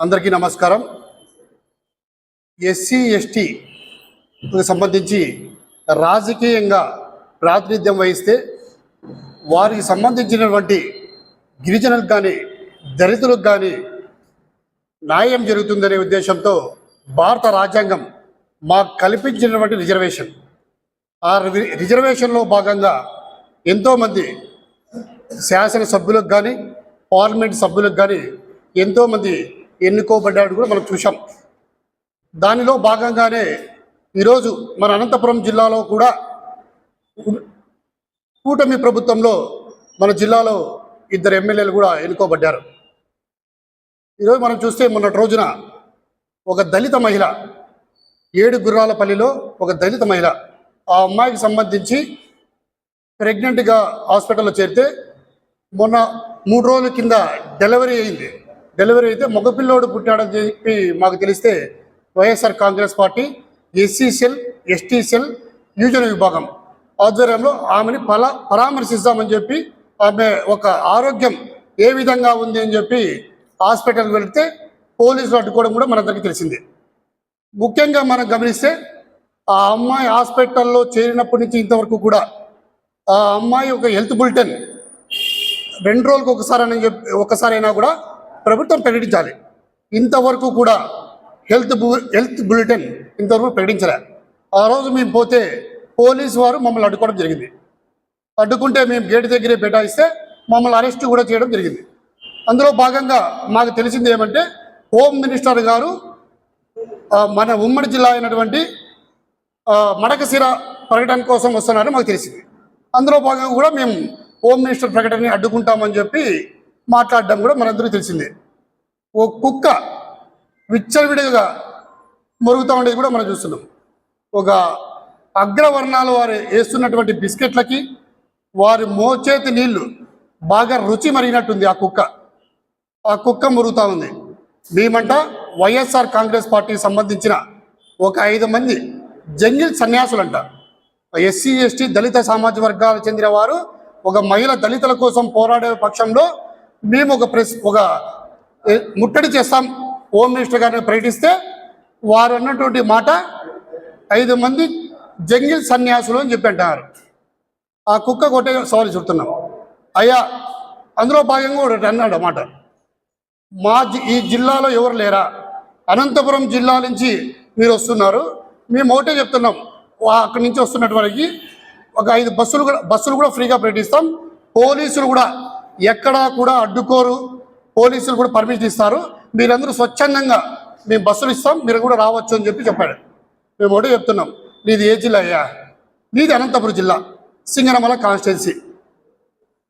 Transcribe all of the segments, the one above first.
అందరికీ నమస్కారం. ఎస్సీ ఎస్టీకి సంబంధించి రాజకీయంగా ప్రాతినిధ్యం వహిస్తే వారికి సంబంధించినటువంటి గిరిజనులకు కానీ దళితులకు కానీ న్యాయం జరుగుతుందనే ఉద్దేశంతో భారత రాజ్యాంగం మాకు కల్పించినటువంటి రిజర్వేషన్. ఆ రిజర్వేషన్లో భాగంగా ఎంతోమంది శాసనసభ్యులకు కానీ పార్లమెంట్ సభ్యులకు కానీ ఎంతోమంది ఎన్నుకోబడ్డాడు కూడా మనం చూసాం దానిలో భాగంగానే ఈరోజు మన అనంతపురం జిల్లాలో కూడా కూటమి ప్రభుత్వంలో మన జిల్లాలో ఇద్దరు ఎమ్మెల్యేలు కూడా ఎన్నుకోబడ్డారు. ఈరోజు మనం చూస్తే మొన్నటి రోజున ఒక దళిత మహిళ ఏడు గుర్రాలపల్లిలో ఒక దళిత మహిళ ఆ అమ్మాయికి సంబంధించి ప్రెగ్నెంట్గా హాస్పిటల్లో చేరితే మొన్న మూడు రోజుల కింద డెలివరీ అయింది. డెలివరీ అయితే మగపిల్లోడు పుట్టాడని చెప్పి మాకు తెలిస్తే YSR Congress party SC cell ST cell యువజన విభాగం ఆధ్వర్యంలో ఆమెని పలా పరామర్శిస్తామని చెప్పి ఆమె ఒక ఆరోగ్యం ఏ విధంగా ఉంది అని చెప్పి హాస్పిటల్కి వెళితే పోలీసులు అడ్డుకోవడం కూడా మనందరికీ తెలిసిందే. ముఖ్యంగా మనం గమనిస్తే ఆ అమ్మాయి హాస్పిటల్లో చేరినప్పటి నుంచి ఇంతవరకు కూడా ఆ అమ్మాయి ఒక హెల్త్ బులెటిన్. రెండు రోజులకు ఒకసారి అని చెప్పి ఒకసారైనా కూడా ప్రభుత్వం ప్రకటించాలి. ఇంతవరకు కూడా హెల్త్ బు- హెల్త్ బులెటిన్ ఇంతవరకు ప్రకటించలే. ఆ రోజు మేము పోతే పోలీసు వారు మమ్మల్ని అడ్డుకోవడం జరిగింది. అడ్డుకుంటే మేము గేట్ దగ్గరే బెటాయిస్తే మమ్మల్ని అరెస్ట్ కూడా చేయడం జరిగింది. అందులో భాగంగా మాకు తెలిసింది ఏమంటే హోమ్ మినిస్టర్ గారు మన ఉమ్మడి జిల్లా అయినటువంటి ఆ, మడకశిర ప్రకటన కోసం వస్తున్నారని మాకు తెలిసింది. అందులో భాగంగా కూడా మేము హోమ్ మినిస్టర్ ప్రకటనని అడ్డుకుంటామని చెప్పి మాట్లాడడం కూడా మనందరికీ తెలిసిందే. ఓ కుక్క విచ్చలవిడిగా మరుగుతూ ఉండేది కూడా మనం చూస్తున్నాం. ఒక అగ్రవర్ణాల వారు వేస్తున్నటువంటి బిస్కెట్లకి వారి మోచేతి నీళ్ళు బాగా రుచి మరిగినట్టుంది ఆ కుక్క. ఆ కుక్క మురుగుతూ ఉంది. మేమంట వైఎస్ఆర్ కాంగ్రెస్ పార్టీకి సంబంధించిన ఒక ఐదు మంది జంగిల్ సన్యాసులంట. ఎస్సీ ఎస్టీ దళిత సామాజిక వర్గాలకు చెందిన వారు ఒక మహిళ దళితుల కోసం పోరాడే పక్షంలో మేము ఒక ప్రెస్ ఒక ముట్టడి చేస్తాం. హోమ్ మినిస్టర్ గారిని ప్రకటిస్తే వారు అన్నటువంటి మాట ఐదు మంది జంగిల్ సన్యాసులు అని చెప్పి అంటారు. ఆ కుక్క కొట్టే సవాలు చెప్తున్నాం. అయ్యా అందులో భాగంగా ఒకటి అన్నాడు అన్నమాట మా జి- ఈ జిల్లాలో ఎవరు లేరా? అనంతపురం జిల్లా నుంచి మీరు వస్తున్నారు. మేము ఒకటే చెప్తున్నాం. వా- అక్కడి నుంచి వస్తున్నటువంటి ఒక ఐదు బస్సులు కూడా బస్సులు కూడా ఫ్రీగా ప్రకటిస్తాం. పోలీసులు కూడా ఎక్కడా కూడా అడ్డుకోరు. పోలీసులు కూడా పర్మిషన్ ఇస్తారు. మీరందరూ స్వచ్ఛందంగా మేము బస్సులు ఇస్తాం మీరు కూడా రావచ్చు అని చెప్పి చెప్పాడు. మేము ఒకటి చెప్తున్నాం నీది ఏ జిల్లా అయ్యా? నీది అనంతపురం జిల్లా సింగనమల కాన్స్టిట్యున్సీ.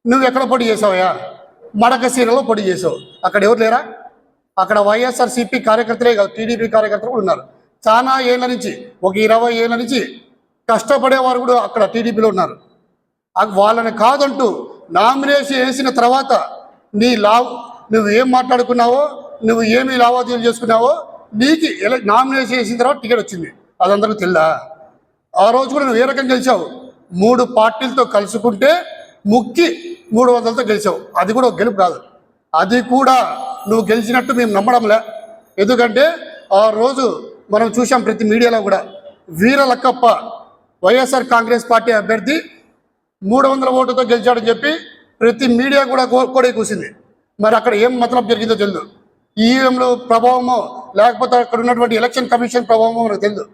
నువ్వు ఎక్కడ పొడి చేసావయ్యా మడకసీరలో పొడి చేసావు. అక్కడ ఎవరు లేరా? అక్కడ వైఎస్ఆర్సీపీ కార్యకర్తలే కాదు టీడీపీ కార్యకర్తలు కూడా ఉన్నారు. చాలా ఏళ్ళ నుంచి ఒక ఇరవై ఏళ్ళ నుంచి కష్టపడేవారు కూడా అక్కడ టీడీపీలో ఉన్నారు. వాళ్ళని కాదంటూ నామినేషన్ వేసిన తర్వాత నీ లావ్ నువ్వు ఏం మాట్లాడుకున్నావో నువ్వు ఏమి లావాదేవీలు చేసుకున్నావో నీకు ఎలా నామినేషన్ చేసిన తర్వాత టికెట్ వచ్చింది. అదందరూ తెల్లా ఆ రోజు కూడా నువ్వు ఏ రకంగా గెలిచావు? మూడు పార్టీలతో కలుసుకుంటే ముక్కి మూడు వందలతో గెలిచావు. అది కూడా ఒక గెలుపు కాదు. అది కూడా నువ్వు గెలిచినట్టు మేము నమ్మడంలే. ఎందుకంటే ఆ రోజు మనం చూసాం ప్రతి మీడియాలో కూడా Veera Lakkappa YSR Congress party అభ్యర్థి మూడు వందల ఓటుతో గెలిచాడని చెప్పి ప్రతి మీడియా కూడా కో- కోడే కూసింది. మరి అక్కడ ఏం మతలబ్ జరిగిందో తెలియదు ఈవీఎంలో ప్రభావమో లేకపోతే అక్కడ ఉన్నటువంటి ఎలక్షన్ కమిషన్ ప్రభావమో మనకు తెలియదు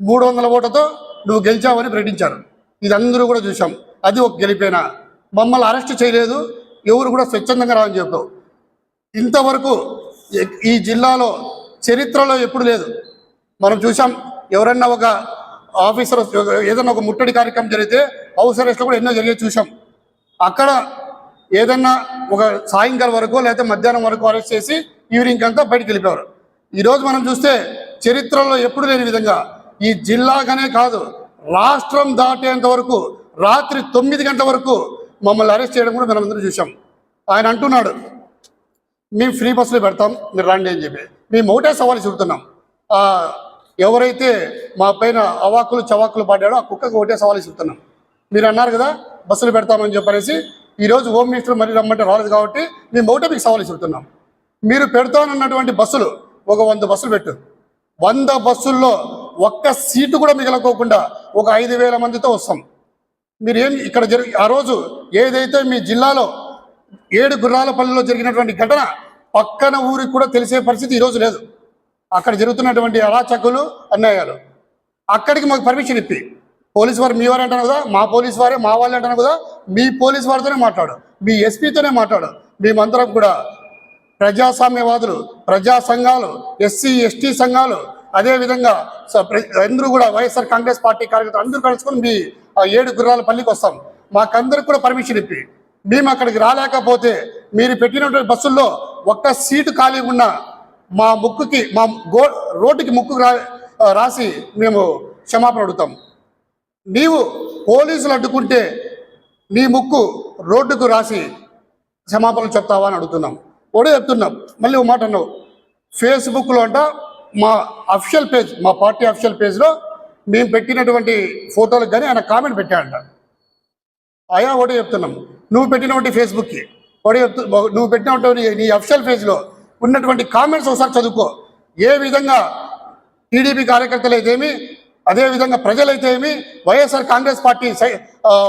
మూడు వందల ఓటతో నువ్వు గెలిచావని ప్రకటించారు. ఇది అందరూ కూడా చూసాం అది ఒక గెలిపేనా? మమ్మల్ని అరెస్ట్ చేయలేదు. ఎవరు కూడా స్వచ్ఛందంగా రావని చెప్పావు ఇంతవరకు ఈ జిల్లాలో చరిత్రలో ఎప్పుడు లేదు. మనం చూసాం ఎవరన్నా ఒక ఆఫీసర్ ఏదన్నా ఒక ముట్టడి కార్యక్రమం జరిగితే హౌస్ అరెస్ట్లో కూడా ఎన్నో జరిగే చూసాం అక్కడ ఏదన్నా ఒక సాయంకాలం వరకు లేకపోతే మధ్యాహ్నం వరకు అరెస్ట్ చేసి ఈవినింగ్ అంతా బయటికి వెళ్ళిపోయారు. ఈరోజు మనం చూస్తే చరిత్రలో ఎప్పుడు లేని విధంగా ఈ జిల్లాగానే కాదు రాష్ట్రం దాటేంత వరకు రాత్రి తొమ్మిది గంటల వరకు మమ్మల్ని అరెస్ట్ చేయడం కూడా మనం అందరూ చూసాం ఆయన అంటున్నాడు మేము ఫ్రీ బస్సులు పెడతాం మీరు రండి అని చెప్పి. మేము ఒకటే సవాల్ చెబుతున్నాం. ఎవరైతే మా పైన అవాకులు చవాకులు పాడాడో ఆ కుక్కకు ఒకటే సవాల్ చెబుతున్నాం. మీరు అన్నారు కదా బస్సులు పెడతామని చెప్పనేసి ఈరోజు హోమ్ మినిస్టర్ మరి రమ్మంటే రాలేదు కాబట్టి మేము ఒకటే మీకు సవాల్ చెబుతున్నాం. మీరు పెడతానన్నటువంటి బస్సులు ఒక వంద బస్సులు పెట్టు. వంద బస్సుల్లో ఒక్క సీటు కూడా మిగలకోకుండా ఒక ఐదు వేల మందితో వస్తాం. మీరు ఏం ఇక్కడ జరిగి ఆ రోజు ఏదైతే మీ జిల్లాలో ఏడు గుర్రాలపల్లిలో జరిగినటువంటి ఘటన పక్కన ఊరికి కూడా తెలిసే పరిస్థితి ఈరోజు లేదు. అక్కడ జరుగుతున్నటువంటి అరాచకులు అన్యాయాలు. అక్కడికి మాకు పర్మిషన్ ఇప్పి. పోలీస్ వారు మీ వారు అంటాను కదా మా పోలీస్ వారే మా వాళ్ళు అంటాను కదా మీ పోలీస్ వారితోనే మాట్లాడు మీ ఎస్పీతోనే మాట్లాడు. మేమందరం కూడా ప్రజాస్వామ్యవాదులు ప్రజా సంఘాలు ఎస్సీ ఎస్టీ సంఘాలు అదేవిధంగా స- అందరూ కూడా వైఎస్ఆర్ కాంగ్రెస్ పార్టీ కార్యకర్తలు అందరూ కలుసుకొని మీ ఆ ఏడు గుర్రాల పల్లికి వస్తాం. మాకందరికి కూడా పర్మిషన్ ఇప్పి. మేము అక్కడికి రాలేకపోతే మీరు పెట్టినటువంటి బస్సుల్లో ఒక్క సీటు ఖాళీ ఉన్న మా ముక్కుకి మా గో రోడ్డుకి ముక్కు రా రాసి మేము క్షమాపణ అడుగుతాం. నీవు పోలీసులు అడ్డుకుంటే నీ ముక్కు రోడ్డుకు రాసి క్షమాపణలు చెప్తావా అని అడుగుతున్నాం. కూడా చెప్తున్నాం. మళ్ళీ ఒక మాట అన్నావు. ఫేస్బుక్లో అంట మా అఫిషియల్ పేజ్ మా పార్టీ అఫిషియల్ పేజ్లో మేము పెట్టినటువంటి ఫోటోలకు కానీ ఆయన కామెంట్ పెట్టాడంట. అయా ఒకటే చెప్తున్నాం. నువ్వు పెట్టినటువంటి ఫేస్బుక్కి ఒకటే చెప్తు నువ్వు పెట్టినటువంటి నీ అఫిషియల్ పేజ్లో ఉన్నటువంటి కామెంట్స్ ఒకసారి చదువుకో. ఏ విధంగా టీడీపీ కార్యకర్తలు అయితేమి అదేవిధంగా ప్రజలైతే ఏమి వైఎస్ఆర్ కాంగ్రెస్ పార్టీ సై-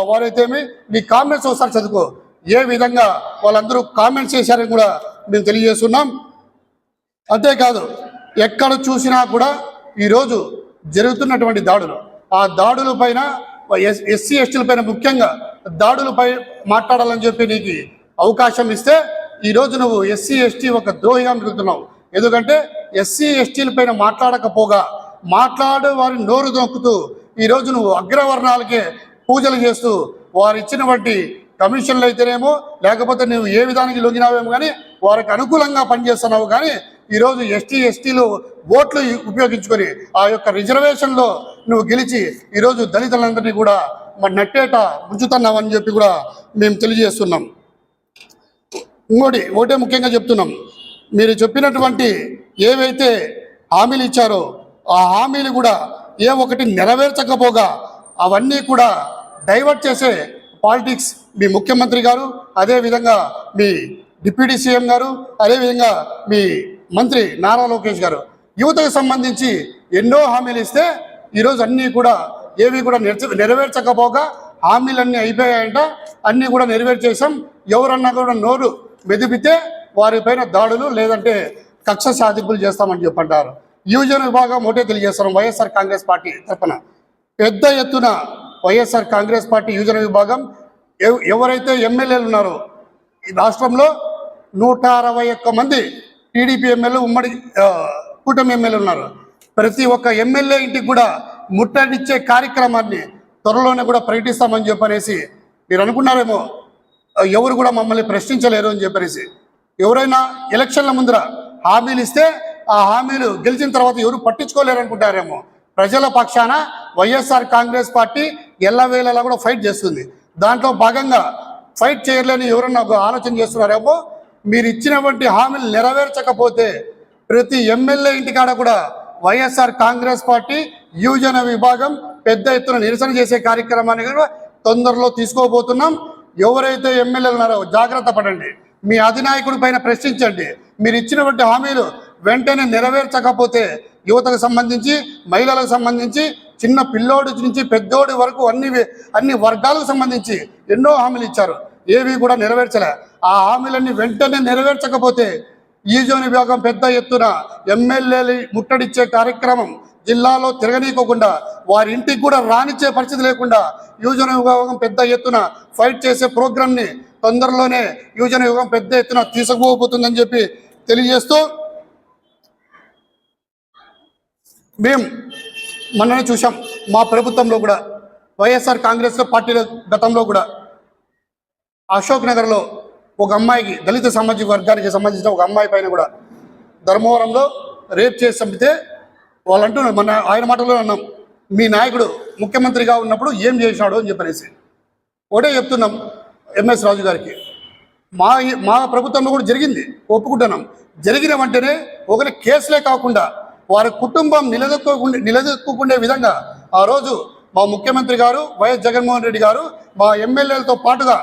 వారైతేమి మీ కామెంట్స్ ఒకసారి చదువుకో. ఏ విధంగా వాళ్ళందరూ కామెంట్స్ చేశారని కూడా మేము తెలియజేస్తున్నాం. అంతేకాదు ఎక్కడ చూసినా కూడా ఈరోజు జరుగుతున్నటువంటి దాడులు. ఆ దాడుల పైన ఎస్ ఎస్సీ ఎస్టీల పైన ముఖ్యంగా దాడులపై మాట్లాడాలని చెప్పి నీకు అవకాశం ఇస్తే ఈరోజు నువ్వు ఎస్సీ ఎస్టీ ఒక ద్రోహిగా మిగులుతున్నావు ఎందుకంటే ఎస్సీ ఎస్టీల పైన మాట్లాడకపోగా మాట్లాడే వారి నోరు దొక్కుతూ ఈరోజు నువ్వు అగ్రవర్ణాలకే పూజలు చేస్తూ వారు ఇచ్చినటువంటి కమిషన్లు అయితేనేమో లేకపోతే నువ్వు ఏ విధానికి లొంగినావేమో కానీ వారికి అనుకూలంగా పనిచేస్తున్నావు కానీ ఈరోజు ఎస్టీ ఎస్టీలు ఓట్లు ఉపయోగించుకొని ఆ యొక్క రిజర్వేషన్లో నువ్వు గెలిచి ఈరోజు దళితులందరినీ కూడా మరి నట్టేట ముంచుతున్నావని చెప్పి కూడా మేము తెలియజేస్తున్నాం. ఇంకోటి ఒకటే ముఖ్యంగా చెప్తున్నాం. మీరు చెప్పినటువంటి ఏవైతే హామీలు ఇచ్చారో ఆ హామీలు కూడా ఏ ఒకటి నెరవేర్చకపోగా అవన్నీ కూడా డైవర్ట్ చేసే పాలిటిక్స్ మీ ముఖ్యమంత్రి గారు అదేవిధంగా మీ డిప్యూటీ సీఎం గారు అదేవిధంగా మీ మంత్రి నారా లోకేష్ గారు. యువతకు సంబంధించి ఎన్నో హామీలు ఇస్తే ఈరోజు అన్నీ కూడా ఏవి కూడా నెరవేర్చకపోగా హామీలన్నీ అయిపోయాయంట. అన్నీ కూడా నెరవేర్చేసాం ఎవరన్నా కూడా నోరు మెదిపితే వారిపైన దాడులు లేదంటే కక్ష సాధింపులు చేస్తామని చెప్పంటారు. యువజన విభాగం ఒకటే తెలియజేస్తున్నాం వైఎస్ఆర్ కాంగ్రెస్ పార్టీ తరఫున పెద్ద ఎత్తున వైఎస్ఆర్ కాంగ్రెస్ పార్టీ యువజన విభాగం ఎవరైతే ఎమ్మెల్యేలు ఉన్నారో ఈ రాష్ట్రంలో నూట అరవై ఒక్క మంది టీడీపీ ఎమ్మెల్యే ఉమ్మడి కూటమి ఎమ్మెల్యేలు ఉన్నారు. ప్రతి ఒక్క ఎమ్మెల్యే ఇంటికి కూడా ముట్టడిచ్చే కార్యక్రమాన్ని త్వరలోనే కూడా ప్రకటిస్తామని చెప్పనేసి మీరు అనుకున్నారేమో ఎవరు కూడా మమ్మల్ని ప్రశ్నించలేరు అని చెప్పనేసి. ఎవరైనా ఎలక్షన్ల ముందర హామీలు ఇస్తే ఆ హామీలు గెలిచిన తర్వాత ఎవరు పట్టించుకోలేరు అనుకుంటారేమో ప్రజల పక్షాన వైఎస్ఆర్ కాంగ్రెస్ పార్టీ ఎల్లవేళలా కూడా ఫైట్ చేస్తుంది. దాంట్లో భాగంగా ఫైట్ చేయలేని ఎవరన్నా ఒక ఆలోచన చేస్తున్నారేమో. మీరు ఇచ్చినటువంటి హామీలు నెరవేర్చకపోతే ప్రతి ఎమ్మెల్యే ఇంటికాడ కూడా వైఎస్ఆర్ కాంగ్రెస్ పార్టీ యువజన విభాగం పెద్ద ఎత్తున నిరసన చేసే కార్యక్రమాన్ని కూడా తొందరలో తీసుకోబోతున్నాం. ఎవరైతే ఎమ్మెల్యేలు ఉన్నారో జాగ్రత్త పడండి. మీ అధినాయకుడి పైన ప్రశ్నించండి. మీరు ఇచ్చినటువంటి హామీలు వెంటనే నెరవేర్చకపోతే యువతకు సంబంధించి మహిళలకు సంబంధించి చిన్న పిల్లోడి నుంచి పెద్దోడి వరకు అన్ని అన్ని వర్గాలకు సంబంధించి ఎన్నో హామీలు ఇచ్చారు. ఏవి కూడా నెరవేర్చలే. ఆ హామీలన్నీ వెంటనే నెరవేర్చకపోతే ఈజోన్ విభాగం పెద్ద ఎత్తున ఎమ్మెల్యేలు ముట్టడిచ్చే కార్యక్రమం జిల్లాలో తిరగనీయకుండా వారి ఇంటికి కూడా రానిచ్చే పరిస్థితి లేకుండా యువజన విభాగం పెద్ద ఎత్తున ఫైట్ చేసే ప్రోగ్రామ్ని తొందరలోనే యువజన విభాగం పెద్ద ఎత్తున తీసుకుపోబోతుందని చెప్పి తెలియజేస్తూ మేము మొన్ననే చూసాం మా ప్రభుత్వంలో కూడా వైఎస్ఆర్ కాంగ్రెస్ పార్టీలో గతంలో కూడా అశోక్ నగర్లో ఒక అమ్మాయికి దళిత సామాజిక వర్గానికి సంబంధించిన ఒక అమ్మాయి పైన కూడా ధర్మవరంలో రేప్ చేసి చంపితే వాళ్ళు అంటున్నారు మన ఆయన మాటలో అన్నాం మీ నాయకుడు ముఖ్యమంత్రిగా ఉన్నప్పుడు ఏం చేసినాడు అని చెప్పనేసి. ఒకటే చెప్తున్నాం ఎంఎస్ రాజు గారికి మా మా ప్రభుత్వంలో కూడా జరిగింది ఒప్పుకుంటున్నాం. జరిగిన వెంటనే ఒకరి కేసులే కాకుండా వారి కుటుంబం నిలదొక్కకుండా నిలదొక్కుండే విధంగా ఆ రోజు మా ముఖ్యమంత్రి గారు వైఎస్ జగన్మోహన్ రెడ్డి గారు మా ఎమ్మెల్యేలతో పాటుగా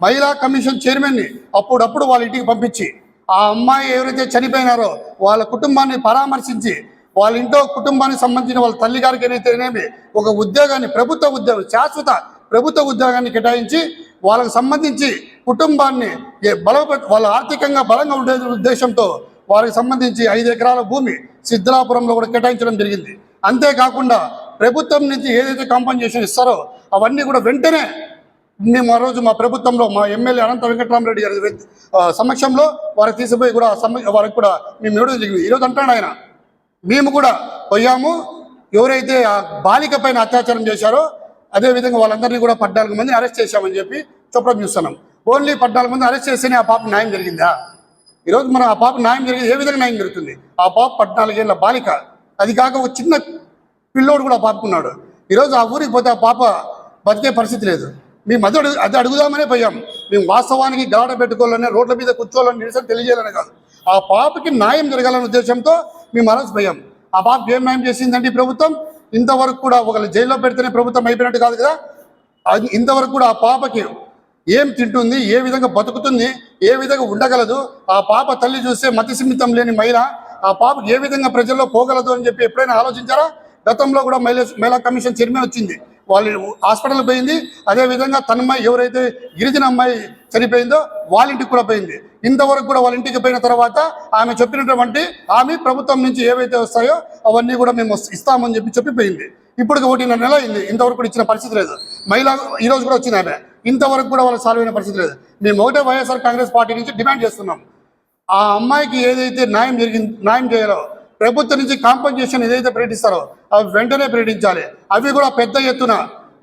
మహిళా కమిషన్ చైర్మన్ని అప్పుడప్పుడు వాళ్ళ ఇంటికి పంపించి ఆ అమ్మాయి ఎవరైతే చనిపోయినారో వాళ్ళ కుటుంబాన్ని పరామర్శించి వాళ్ళ ఇంట్లో కుటుంబానికి సంబంధించిన వాళ్ళ తల్లి గారికి ఏదైతేనేమి ఒక ఉద్యోగాన్ని ప్రభుత్వ ఉద్యోగం శాశ్వత ప్రభుత్వ ఉద్యోగాన్ని కేటాయించి వాళ్ళకు సంబంధించి కుటుంబాన్ని ఏ బలప వాళ్ళ ఆర్థికంగా బలంగా ఉండే ఉద్దేశంతో వారికి సంబంధించి ఐదు ఎకరాల భూమి సిద్ధలాపురంలో కూడా కేటాయించడం జరిగింది. అంతేకాకుండా ప్రభుత్వం నుంచి ఏదైతే కాంపన్సేషన్ ఇస్తారో అవన్నీ కూడా వెంటనే మేము ఆ రోజు మా ప్రభుత్వంలో మా ఎమ్మెల్యే అనంత వెంకటరామరెడ్డి గారి సమక్షంలో వారికి తీసుకుపోయి కూడా సమ వారికి కూడా మేము ఇవ్వడం జరిగింది. ఈరోజు అంటాడు ఆయన మేము కూడా పోయాము ఎవరైతే ఆ బాలిక పైన అత్యాచారం చేశారో అదే విధంగా వాళ్ళందరినీ కూడా పద్నాలుగు మందిని అరెస్ట్ చేశామని చెప్పి చెప్పడం చూస్తున్నాం. ఓన్లీ పద్నాలుగు మంది అరెస్ట్ చేస్తేనే ఆ పాప న్యాయం జరిగిందా? ఈరోజు మనం ఆ పాప న్యాయం జరిగింది ఏ విధంగా న్యాయం జరుగుతుంది? ఆ పాప పద్నాలుగేళ్ళ బాలిక. అది కాక ఒక చిన్న పిల్లోడు కూడా పాపుకున్నాడు ఈరోజు ఆ ఊరికి పోతే ఆ పాప బతికే పరిస్థితి లేదు. మేము అది అడుగు అది అడుగుదామనే పోయాం మేము వాస్తవానికి గాడ పెట్టుకోవాలని రోడ్ల మీద కూర్చోవాలని నిరసన తెలియజేయాలని కాదు. ఆ పాపకి న్యాయం జరగాలనే ఉద్దేశంతో మేము అరెస్ట్ పోయాం ఆ పాపకి ఏం న్యాయం చేసిందండి ప్రభుత్వం? ఇంతవరకు కూడా ఒకళ్ళు జైల్లో పెడితేనే ప్రభుత్వం అయిపోయినట్టు కాదు కదా? అది ఇంతవరకు కూడా ఆ పాపకి ఏం తింటుంది ఏ విధంగా బతుకుతుంది ఏ విధంగా ఉండగలదు ఆ పాప తల్లి చూస్తే మతిసిమితం లేని మహిళ ఆ పాప ఏ విధంగా ప్రజల్లో పోగలదు అని చెప్పి ఎప్పుడైనా ఆలోచించారా? గతంలో కూడా మహిళా మహిళా కమిషన్ చైర్మన్ వచ్చింది. వాళ్ళు హాస్పిటల్ పోయింది. అదే విధంగా ఎవరైతే గిరిజన అమ్మాయి చనిపోయిందో వాళ్ళ ఇంటికి కూడా పోయింది. ఇంతవరకు కూడా వాళ్ళ ఇంటికి పోయిన తర్వాత ఆమె చెప్పినటువంటి ఆమె ప్రభుత్వం నుంచి ఏవైతే వస్తాయో అవన్నీ కూడా మేము ఇస్తామని చెప్పి చెప్పిపోయింది. ఇప్పుడు ఒకటిన్నర నెల అయింది. ఇంతవరకు కూడా ఇచ్చిన పరిస్థితి లేదు. మహిళ ఈ రోజు కూడా వచ్చింది ఆమె. ఇంతవరకు కూడా వాళ్ళు సాల్వ్ అయిన పరిస్థితి లేదు. మేము ఒకటే వైఎస్ఆర్ కాంగ్రెస్ పార్టీ నుంచి డిమాండ్ చేస్తున్నాం. ఆ అమ్మాయికి ఏదైతే న్యాయం జరిగింది న్యాయం చేయాలో ప్రభుత్వం నుంచి కాంపన్సేషన్ ఏదైతే ప్రకటిస్తారో అవి వెంటనే ప్రకటించాలి. అవి కూడా పెద్ద ఎత్తున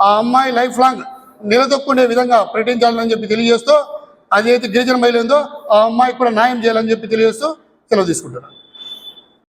ఆ అమ్మాయి లైఫ్ లాంగ్ నిలదొక్కునే విధంగా ప్రకటించాలని చెప్పి తెలియజేస్తూ అదైతే గిరిజన మహిళ ఉందో ఆ అమ్మాయికి కూడా న్యాయం చేయాలని చెప్పి తెలియజేస్తూ సెలవు తీసుకుంటున్నాను.